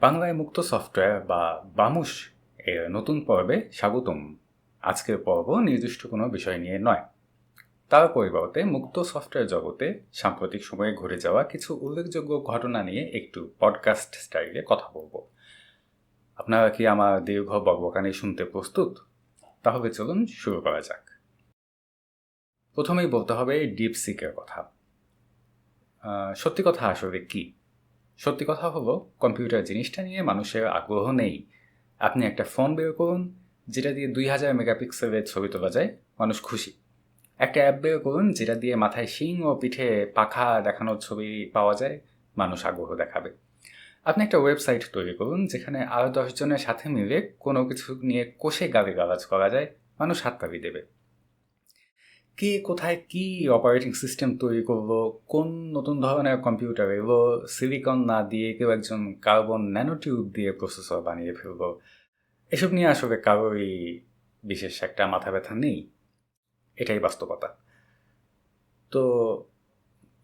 বাংলায় মুক্ত সফটওয়্যার বা বামুস এর নতুন পর্বে স্বাগতম। আজকের পর্ব নির্দিষ্ট কোনো বিষয় নিয়ে নয়। তার পরিবর্তে মুক্ত সফটওয়্যার জগতে সাম্প্রতিক সময়ে ঘটে যাওয়া কিছু উল্লেখযোগ্য ঘটনা নিয়ে একটু পডকাস্ট স্টাইলে কথা বলব। আপনারা কি আমার দীর্ঘ বকবকানি শুনতে প্রস্তুত? তাহলে চলুন শুরু করা যাক। প্রথমেই বলতে হবে ডিপসিকের কথা। সত্যি কথা আসলে কি? সত্যি কথা হলো, কম্পিউটার জিনিসটা নিয়ে মানুষের আগ্রহ নেই। আপনি একটা ফোন বের করুন, যেটা দিয়ে দুই হাজার মেগাপিক্সেলের ছবি তোলা যায়, মানুষ খুশি। একটা অ্যাপ বের করুন, যেটা দিয়ে মাথায় শিং ও পিঠে পাখা দেখানোর ছবি পাওয়া যায়, মানুষ আগ্রহ দেখাবে। আপনি একটা ওয়েবসাইট তৈরি করুন, যেখানে আরও দশজনের সাথে মিলে কোনো কিছু নিয়ে কষে গালি গালাজ করা যায়, মানুষ হাততালি দেবে। কে, কোথায় কি অপারেটিং সিস্টেম তৈরি করল কোন নতুন ধরনের কম্পিউটার এলো সিলিকন না দিয়ে কেউ একজন কার্বন ন্যানোটিউব দিয়ে প্রসেসর বানিয়ে ফেলল এসব নিয়ে আসলে কারোরই বিশেষ একটা মাথা ব্যথা নেই। এটাই বাস্তবতা। তো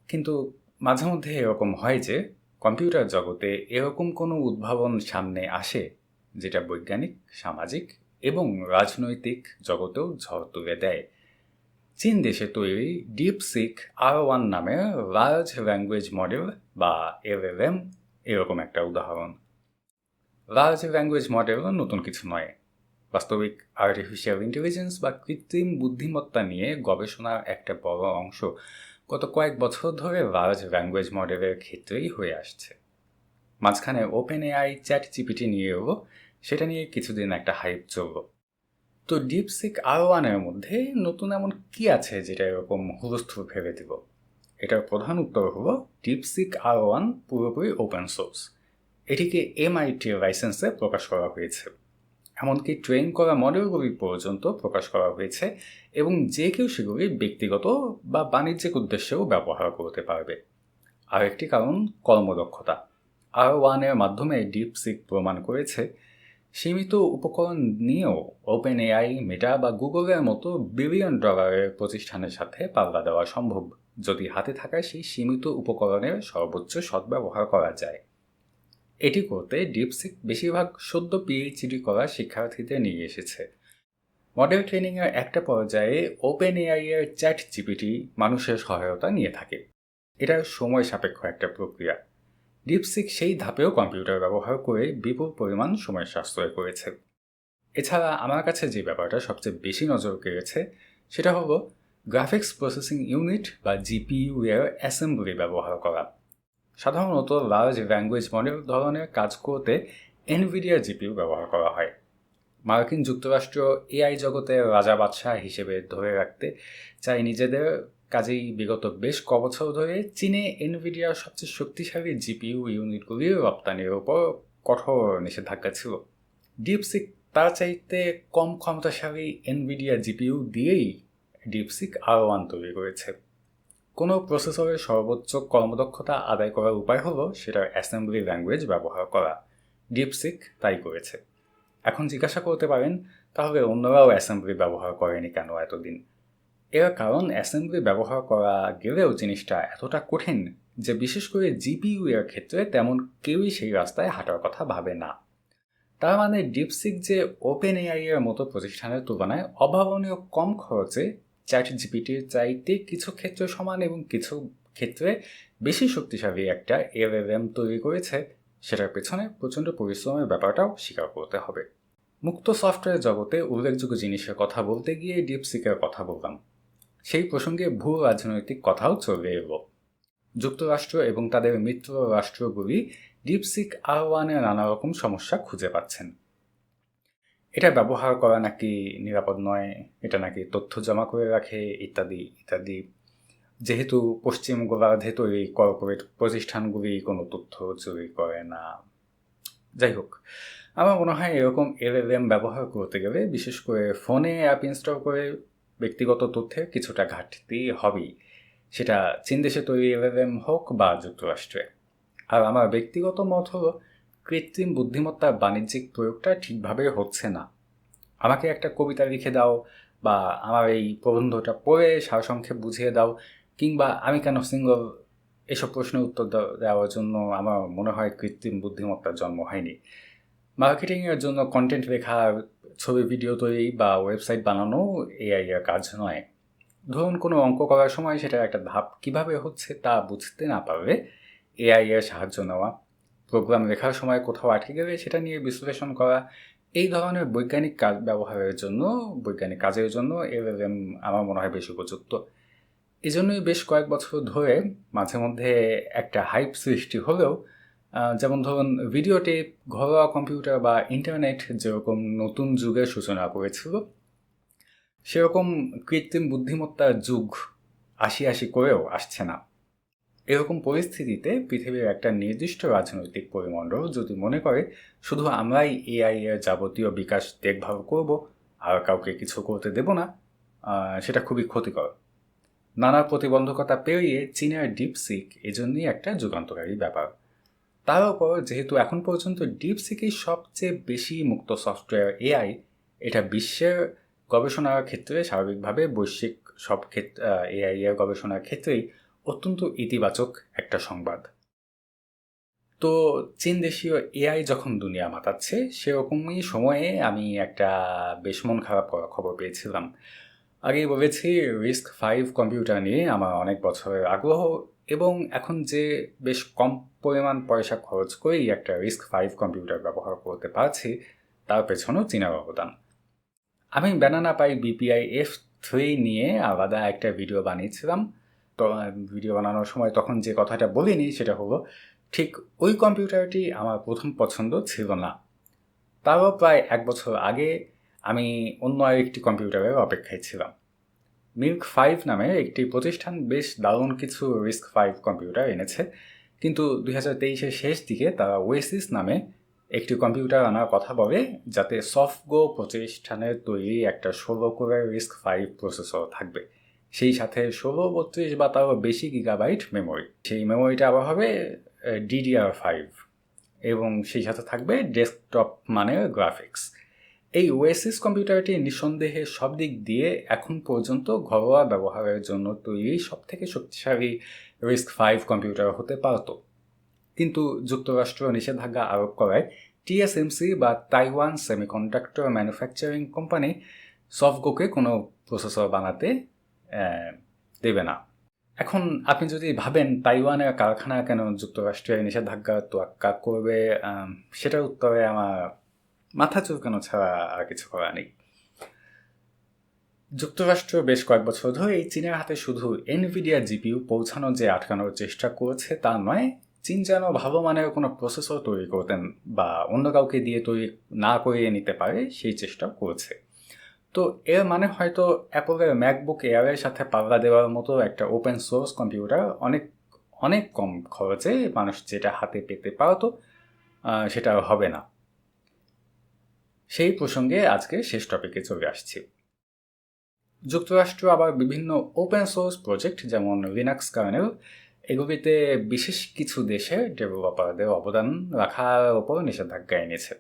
কিন্তু মাঝে মধ্যে এরকম হয় যে কম্পিউটার জগতে এরকম কোনো উদ্ভাবন সামনে আসে, যেটা বৈজ্ঞানিক, সামাজিক এবং রাজনৈতিক জগতেও ঝড় তুলে দেয়। চীন দেশে তৈরি ডিপসিক আর ওয়ান নামে লার্জ ল্যাঙ্গুয়েজ মডেল বা এলএলএম এরকম একটা উদাহরণ। লার্জ ল্যাঙ্গুয়েজ মডেল নতুন কিছু নয়। বাস্তবিক আর্টিফিশিয়াল ইন্টেলিজেন্স বা কৃত্রিম বুদ্ধিমত্তা নিয়ে গবেষণার একটা বড় অংশ গত কয়েক বছর ধরে লার্জ ল্যাঙ্গুয়েজ মডেলের ক্ষেত্রেই হয়ে আসছে। মাঝখানে ওপেন এআই চ্যাট জিপিটি নিয়েও সেটা নিয়ে কিছুদিন একটা হাইপ চলল। তো ডিপসিক আর ওয়ানের মধ্যে নতুন এমন কি আছে যেটা এরকম হুলস্থুল ফেলে দিব? এটার প্রধান উত্তর হলো ডিপসিক আর ওয়ান পুরোপুরি ওপেন সোর্স এটিকে এমআইটি লাইসেন্সে প্রকাশ করা হয়েছে। এমনকি ট্রেন করা মডেলগুলি পর্যন্ত প্রকাশ করা হয়েছে এবং যে কেউ সেগুলি ব্যক্তিগত বা বাণিজ্যিক উদ্দেশ্যেও ব্যবহার করতে পারবে। আরেকটি কারণ কর্মদক্ষতা। আর ওয়ানের মাধ্যমে ডিপসিক প্রমাণ করেছে সীমিত উপকরণ নিয়েও ওপেন এআই মেটা বা গুগলের মতো বিলিয়ন ডলারের প্রতিষ্ঠানের সাথে পাল্লা দেওয়া সম্ভব, যদি হাতে থাকা সেই সীমিত উপকরণের সর্বোচ্চ সদ্ব্যবহার করা যায়। এটি করতে ডিপসিক বেশিরভাগ সদ্য পিএইচডি করা শিক্ষার্থীদের নিয়ে এসেছে। মডেল ট্রেনিংয়ের একটা পর্যায়ে ওপেন এআই এর চ্যাট জিপিটি মানুষের সহায়তা নিয়ে থাকে। এটা সময় সাপেক্ষ একটা প্রক্রিয়া। ডিপসিক সেই ধাপেও কম্পিউটার ব্যবহার করে বিপুল পরিমাণ সময় সাশ্রয় করেছে। এছাড়া আমার কাছে যে ব্যাপারটা সবচেয়ে বেশি নজর কেড়েছে, সেটা হলো গ্রাফিক্স প্রসেসিং ইউনিট বা জিপিইউ এর অ্যাসেম্বলি ব্যবহার করা। সাধারণত লার্জ ল্যাঙ্গুয়েজ মডেল ধরনের কাজ করতে এনভিডিয়া জিপিইউ ব্যবহার করা হয়। মার্কিন যুক্তরাষ্ট্র এআই জগতের রাজা বাদশাহ হিসেবে ধরে রাখতে চাই নিজেদের কাজেই বিগত বেশ কবছর ধরে চীনে এনভিডিয়ার সবচেয়ে শক্তিশালী জিপিইউ ইউনিটগুলির রপ্তানির ওপর কঠোর নিষেধাজ্ঞা ছিল। ডিপসিক তার চাইতে কম ক্ষমতাশালী এনভিডিয়া জিপিইউ দিয়েই ডিপসিক আর ওয়ান তৈরি করেছে কোনো প্রসেসরের সর্বোচ্চ কর্মদক্ষতা আদায় করার উপায় হলো সেটার অ্যাসেম্বলি ল্যাঙ্গুয়েজ ব্যবহার করা। ডিপসিক তাই করেছে। এখন জিজ্ঞাসা করতে পারেন, তাহলে অন্যরাও অ্যাসেম্বলি ব্যবহার করেনি কেন এতদিন? এর কারণ অ্যাসেম্বলি ব্যবহার করা গেলেও জিনিসটা এতটা কঠিন যে বিশেষ করে জিপিইউ এর ক্ষেত্রে তেমন কেউই সেই রাস্তায় হাঁটার কথা ভাবে না। তার মানে ডিপসিক যে ওপেন এআই এর মতো প্রতিষ্ঠানের তুলনায় অভাবনীয় কম খরচে চ্যাট জিপিটির চাইতে কিছু ক্ষেত্রে সমান এবং কিছু ক্ষেত্রে বেশি শক্তিশালী একটা এলএলএম তৈরি করেছে। সেটার পেছনে প্রচণ্ড পরিশ্রমের ব্যাপারটাও স্বীকার করতে হবে। মুক্ত সফটওয়্যার জগতে উল্লেখযোগ্য জিনিসের কথা বলতে গিয়ে ডিপসিকের কথা বললাম। সেই প্রসঙ্গে ভূ রাজনৈতিক কথাও চলে এলো যুক্তরাষ্ট্র এবং তাদের মিত্র রাষ্ট্রগুলি ডিপসিক ওয়ানের নানা রকম সমস্যা খুঁজে পাচ্ছেন। এটা ব্যবহার করা নাকি নিরাপদ নয়? এটা নাকি তথ্য জমা করে রাখে? ইত্যাদি ইত্যাদি। যেহেতু পশ্চিম গোলার্ধে তৈরি কর্পোরেট প্রতিষ্ঠানগুলি কোনো তথ্য চুরি করে না। যাই হোক, আমার মনে হয় এরকম এলএলএম ব্যবহার করতে গেলে বিশেষ করে ফোনে অ্যাপ ইনস্টল করে ব্যক্তিগত তথ্যের কিছুটা ঘাটতি হবেই। সেটা চীন দেশে তৈরি এলএলএম হোক বা যুক্তরাষ্ট্রে। আর আমার ব্যক্তিগত মত হলো, কৃত্রিম বুদ্ধিমত্তার বাণিজ্যিক প্রয়োগটা ঠিকভাবে হচ্ছে না। আমাকে একটা কবিতা লিখে দাও বা আমার এই প্রবন্ধটা পড়ে সারসংক্ষেপ বুঝিয়ে দাও, কিংবা আমি কেন সিঙ্গল এসব প্রশ্নের উত্তর দেওয়ার জন্য আমার মনে হয় কৃত্রিম বুদ্ধিমত্তার জন্ম হয়নি। মার্কেটিংয়ের জন্য কন্টেন্ট লেখা ছবি ভিডিও তৈরি বা ওয়েবসাইট বানানো এআই এর কাজ নয়। ধরুন, কোনো অঙ্ক করার সময় সেটা একটা ধাপ কীভাবে হচ্ছে তা বুঝতে না পারলে এআই এর সাহায্য নেওয়া প্রোগ্রাম লেখার সময় কোথাও আটকে গেলে সেটা নিয়ে বিশ্লেষণ করা, এই ধরনের বৈজ্ঞানিক কাজ ব্যবহারের জন্য, বৈজ্ঞানিক কাজের জন্য এলএলএম আমার মনে হয় বেশি উপযুক্ত। এই জন্যই বেশ কয়েক বছর ধরে মাঝে মধ্যে একটা হাইপ সৃষ্টি হলেও যেমন ধরুন ভিডিও টেপ ঘরোয়া কম্পিউটার বা ইন্টারনেট যেরকম নতুন যুগের সূচনা করেছিল, সেরকম কৃত্রিম বুদ্ধিমত্তার যুগ আশি আশি করেও আসছে না। এরকম পরিস্থিতিতে পৃথিবীর একটা নির্দিষ্ট রাজনৈতিক পরিমণ্ডল যদি মনে করে, শুধু আমরাই এআই এর যাবতীয় বিকাশ দেখভাল করব, আর কাউকে কিছু করতে দেব না সেটা খুবই ক্ষতিকর। নানা প্রতিবন্ধকতা পেরিয়ে চীনের ডিপসিক এজন্যই একটা যুগান্তকারী ব্যাপার। তার উপর যেহেতু এখন পর্যন্ত ডিপ ডিপসিকই সবচেয়ে বেশি মুক্ত সফটওয়্যার এআই এটা বিশ্বের গবেষণার ক্ষেত্রে স্বাভাবিকভাবে বৈশ্বিক সব ক্ষেত্রে এআই এর গবেষণার ক্ষেত্রেই অত্যন্ত ইতিবাচক একটা সংবাদ। তো চীন দেশীয় এআই যখন দুনিয়া মাতাচ্ছে, সেরকমই সময়ে আমি একটা বেশ মন খারাপ খবর পেয়েছিলাম। আগে বলেছি রিস্ক ফাইভ কম্পিউটার নিয়ে আমার অনেক বছরের আগ্রহ এবং এখন যে বেশ কম পরিমাণ পয়সা খরচ করেই একটা রিস্ক ফাইভ কম্পিউটার ব্যবহার করতে পারছি, তার পেছনেও চীনের অবদান। আমি Banana Pi BPI F three নিয়ে আলাদা একটা ভিডিও বানিয়েছিলাম। তো ভিডিও বানানোর সময় তখন যে কথাটা বলিনি সেটা হলো, ঠিক ওই কম্পিউটারটি আমার প্রথম পছন্দ ছিল না। তারও প্রায় এক বছর আগে আমি অন্য আরেকটি কম্পিউটারের অপেক্ষায় ছিলাম। মিল্ক ফাইভ নামে একটি প্রতিষ্ঠান বেশ দারুণ কিছু রিস্ক ফাইভ কম্পিউটার এনেছে। কিন্তু দুই হাজার তেইশের শেষ দিকে তারা ওয়েসিস নামে একটি কম্পিউটার আনার কথা বলে, যাতে সফটগো প্রতিষ্ঠানের তৈরি একটা ষোলো কোরের রিস্ক ফাইভ প্রসেসর থাকবে। সেই সাথে ষোলো, বত্রিশ বা তারও বেশি গিগাবাইট মেমোরি সেই মেমোরিটা আবার হবে ডিডিআর ফাইভ এবং সেই সাথে থাকবে ডেস্কটপ মানের গ্রাফিক্স এই ওয়েসিস কম্পিউটারটি নিঃসন্দেহে সব দিক দিয়ে এখন পর্যন্ত ঘরোয়া ব্যবহারের জন্য তৈরি সব থেকে শক্তিশালী রিস্ক ফাইভ কম্পিউটার হতে পারত। কিন্তু যুক্তরাষ্ট্র নিষেধাজ্ঞা আরোপ করায় টিএসএমসি বা তাইওয়ান সেমিকন্ডাক্টর ম্যানুফ্যাকচারিং কোম্পানি সফগোকে কোনো প্রসেসর বানাতে দেবে না। এখন আপনি যদি ভাবেন তাইওয়ানের কারখানা কেন যুক্তরাষ্ট্রের নিষেধাজ্ঞা তোয়াক্কা করবে সেটার উত্তরে আমার মাথা চুলকানো ছাড়া আর কিছু করা নেই। যুক্তরাষ্ট্র বেশ কয়েক বছর ধরে এই চীনের হাতে শুধু এনভিডিয়া জিপিউ পৌঁছানোর যে আটকানোর চেষ্টা করেছে তা নয়, চীন যেন ভালো মানের কোনো প্রসেসর তৈরি করতেন বা অন্য কাউকে দিয়ে তৈরি না করিয়ে নিতে পারে সেই চেষ্টা করেছে। তো এর মানে হয়তো অ্যাপলের ম্যাকবুক এয়ারের সাথে পাল্লা দেওয়ার মতো একটা ওপেন সোর্স কম্পিউটার অনেক অনেক কম খরচে মানুষ যেটা হাতে পেতে পারতো সেটা হবে না। সেই প্রসঙ্গে আজকে শেষ টপিকে চলে আসছি। যুক্তরাষ্ট্র আবার বিভিন্ন ওপেন সোর্স প্রজেক্ট যেমন লিনাক্স কার্নেল এগুলিতে বিশেষ কিছু দেশে ডেভেলপারদের অবদান রাখার ওপর নিষেধাজ্ঞা এনেছে।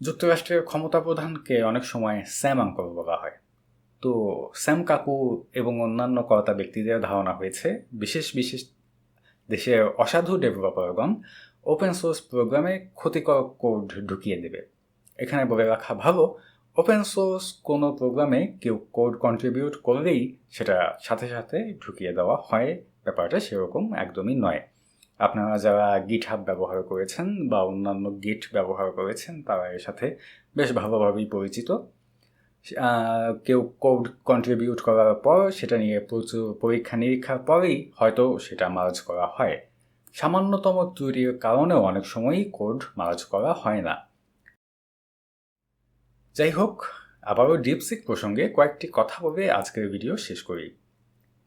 যুক্তরাষ্ট্রের ক্ষমতা প্রধানকে অনেক সময় স্যাম আঙ্কল বলা হয়। তো স্যাম কাকু এবং অন্যান্য কর্তা ব্যক্তিদের ধারণা হয়েছে, বিশেষ বিশেষ দেশের অসাধু ডেভেলপারগণ ওপেন সোর্স প্রোগ্রামে ক্ষতিকর কোড ঢুকিয়ে দেবে। এখানে বলে রাখা ভালো ওপেন সোর্স কোনো প্রোগ্রামে কেউ কোড কন্ট্রিবিউট করলেই সেটা সাথে সাথে ঢুকিয়ে দেওয়া হয়। ব্যাপারটা সেরকম একদমই নয়। আপনারা যারা গিট হাব ব্যবহার করেছেন বা অন্যান্য গিট ব্যবহার করেছেন, তারা এর সাথে বেশ ভালোভাবেই পরিচিত। কেউ কোড কন্ট্রিবিউট করার পর সেটা নিয়ে প্রচুর পরীক্ষা নিরীক্ষার পরেই হয়তো সেটা মার্জ করা হয়। সামান্যতম ত্রুটির কারণেও অনেক সময়ই কোড মার্জ করা হয় না। যাই হোক, আবারও ডিপসিক প্রসঙ্গে কয়েকটি কথা বলে আজকের ভিডিও শেষ করি।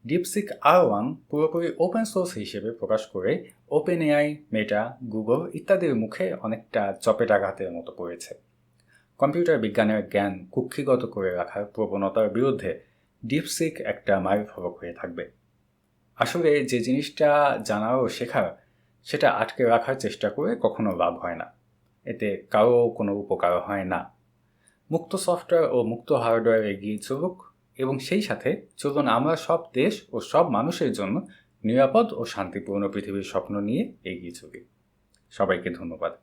ডিপসিক আর ওয়ান পুরোপুরি ওপেন সোর্স হিসেবে প্রকাশ করে ওপেন এআই মেটা গুগল ইত্যাদির মুখে অনেকটা চপেটাঘাতের মতো পড়েছে কম্পিউটার বিজ্ঞানের জ্ঞান কুক্ষিগত করে রাখার প্রবণতার বিরুদ্ধে ডিপসিক একটা মাইল হয়ে থাকবে। আসলে যে জিনিসটা জানা ও শেখা সেটা আটকে রাখার চেষ্টা করে কখনো লাভ হয় না। এতে কারও কোনো উপকার হয় না। মুক্ত সফটওয়্যার ও মুক্ত হার্ডওয়্যার এগিয়ে চলুক এবং সেই সাথে চলুন আমরা সব দেশ ও সব মানুষের জন্য নিরাপদ ও শান্তিপূর্ণ পৃথিবীর স্বপ্ন নিয়ে এগিয়ে চলি। সবাইকে ধন্যবাদ।